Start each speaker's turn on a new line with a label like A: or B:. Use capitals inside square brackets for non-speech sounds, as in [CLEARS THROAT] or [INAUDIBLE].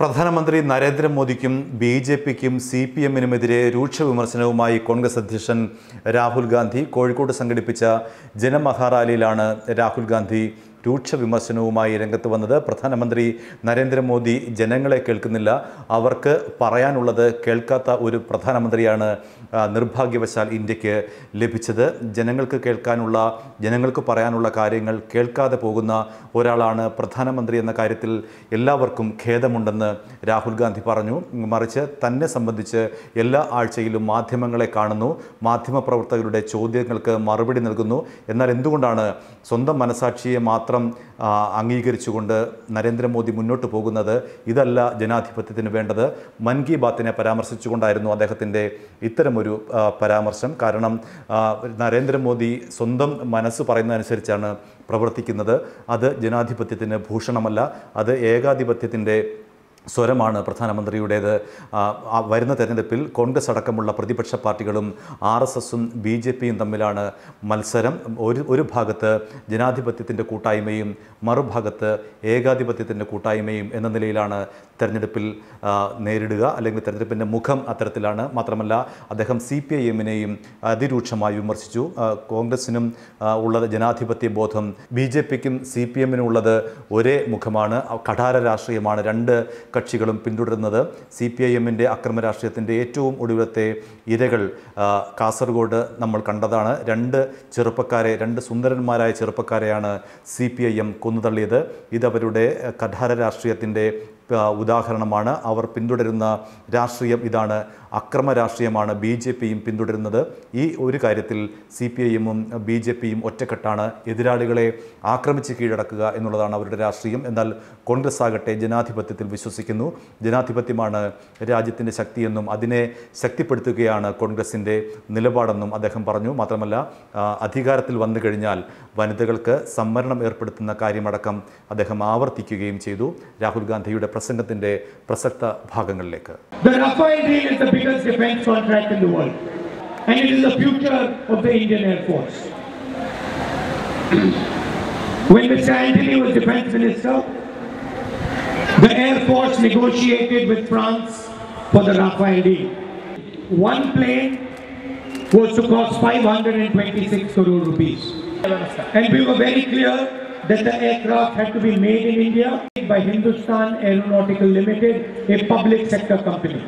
A: പ്രധാനമന്ത്രി നരേന്ദ്രമോദിക്കും B J പിക്കും സി പി എമ്മിനുമെതിരെ രൂക്ഷ വിമർശനവുമായി കോൺഗ്രസ് അധ്യക്ഷൻ രാഹുൽ ഗാന്ധി കോഴിക്കോട് സംഘടിപ്പിച്ച ജനമഹാറാലിയിലാണ് രാഹുൽ ഗാന്ധി രൂക്ഷ വിമർശനവുമായി രംഗത്ത് വന്നത്. പ്രധാനമന്ത്രി നരേന്ദ്രമോദി ജനങ്ങളെ കേൾക്കുന്നില്ല. അവർക്ക് പറയാനുള്ളത് കേൾക്കാത്ത ഒരു പ്രധാനമന്ത്രിയാണ് നിർഭാഗ്യവശാൽ ഇന്ത്യയ്ക്ക് ലഭിച്ചത്. ജനങ്ങൾക്ക് കേൾക്കാനുള്ള ജനങ്ങൾക്ക് പറയാനുള്ള കാര്യങ്ങൾ കേൾക്കാതെ പോകുന്ന ഒരാളാണ് പ്രധാനമന്ത്രി എന്ന കാര്യത്തിൽ എല്ലാവർക്കും ഖേദമുണ്ടെന്ന് രാഹുൽ ഗാന്ധി പറഞ്ഞു. മറിച്ച് തന്നെ സംബന്ധിച്ച് എല്ലാ ആഴ്ചയിലും മാധ്യമങ്ങളെ കാണുന്നു. മാധ്യമപ്രവർത്തകരുടെ ചോദ്യങ്ങൾക്ക് മറുപടി നൽകുന്നു. എന്നാൽ എന്തുകൊണ്ടാണ് സ്വന്തം മനസാക്ഷിയെ മാത്രം അംഗീകരിച്ചുകൊണ്ട് നരേന്ദ്രമോദി മുന്നോട്ട് പോകുന്നത്? ഇതല്ല ജനാധിപത്യത്തിന് വേണ്ടത്. മൻ കി ബാത്തിനെ പരാമർശിച്ചുകൊണ്ടായിരുന്നു അദ്ദേഹത്തിന്റെ ഇത്തരമൊരു ആ, പരാമർശം. കാരണം നരേന്ദ്രമോദി സ്വന്തം മനസ്സ് പറയുന്നതനുസരിച്ചാണ് പ്രവർത്തിക്കുന്നത്. അത് ജനാധിപത്യത്തിന് ഭൂഷണമല്ല. അത് ഏകാധിപത്യത്തിന്റെ സ്വരമാണ് പ്രധാനമന്ത്രിയുടേത്. വരുന്ന തെരഞ്ഞെടുപ്പിൽ കോൺഗ്രസ് അടക്കമുള്ള പ്രതിപക്ഷ പാർട്ടികളും ആർ എസ് എസും ബി ജെ പിയും തമ്മിലാണ് മത്സരം. ഒരു ഒരു ഭാഗത്ത് ജനാധിപത്യത്തിന്റെ കൂട്ടായ്മയും മറുഭാഗത്ത് ഏകാധിപത്യത്തിന്റെ കൂട്ടായ്മയും എന്ന നിലയിലാണ് തെരഞ്ഞെടുപ്പിൽ നേരിടുക. അല്ലെങ്കിൽ തെരഞ്ഞെടുപ്പിന്റെ മുഖം അത്തരത്തിലാണ്. മാത്രമല്ല അദ്ദേഹം സി പി ഐ എമ്മിനെയും അതിരൂക്ഷമായി വിമർശിച്ചു. കോൺഗ്രസിനും ഉള്ളത് ജനാധിപത്യ ബോധം ബി ജെ പിക്കും സി പി എമ്മിനും ഉള്ളത് ഒരേ മുഖമാണ്. കഠാര രാഷ്ട്രീയമാണ്. രണ്ട് കക്ഷികളും പിന്തുടരുന്നത് സി പി ഐ എമ്മിന്റെ അക്രമ രാഷ്ട്രീയത്തിന്റെ ഏറ്റവും ഒടുവിലത്തെ ഇരകൾ കാസർഗോഡ് നമ്മൾ കണ്ടതാണ്. രണ്ട് ചെറുപ്പക്കാരെ രണ്ട് സുന്ദരന്മാരായ ചെറുപ്പക്കാരെയാണ് സി പി ഐ എം കൊന്നുതള്ളിയത്. ഇതവരുടെ കഠാര രാഷ്ട്രീയത്തിന്റെ ഉദാഹരണമാണ്. അവർ പിന്തുടരുന്ന രാഷ്ട്രീയം ഇതാണ്. അക്രമ രാഷ്ട്രീയമാണ് ബി ജെ പിയും പിന്തുടരുന്നത്. ഈ ഒരു കാര്യത്തിൽ സി പി ഐയും ബി ജെ പിയും ഒറ്റക്കെട്ടാണ് എതിരാളികളെ ആക്രമിച്ച് കീഴടക്കുക എന്നുള്ളതാണ് അവരുടെ രാഷ്ട്രീയം. എന്നാൽ കോൺഗ്രസ് ആകട്ടെ ജനാധിപത്യത്തിൽ വിശ്വസിക്കുന്നു. ജനാധിപത്യമാണ് രാജ്യത്തിന്റെ ശക്തിയെന്നും അതിനെ ശക്തിപ്പെടുത്തുകയാണ് കോൺഗ്രസിന്റെ നിലപാടെന്നും അദ്ദേഹം പറഞ്ഞു. മാത്രമല്ല അധികാരത്തിൽ വന്നു കഴിഞ്ഞാൽ വനിതകൾക്ക് സംവരണം ഏർപ്പെടുത്തുന്ന കാര്യമടക്കം അദ്ദേഹം ആവർത്തിക്കുകയും ചെയ്തു രാഹുൽ ഗാന്ധിയുടെ പ്രസംഗത്തിന്റെ പ്രസക്ത ഭാഗങ്ങളിലേക്ക്.
B: The Rafale deal is the biggest defense contract in the world. And it is the future of the Indian Air Force. [CLEARS THROAT] when Mr. Antony was defense minister, the Air Force negotiated with France for the Rafale deal. One plane was to cost 526 crore rupees. And we were very clear that the aircraft had to be made in India by Hindustan Aeronautical Limited, a public sector company.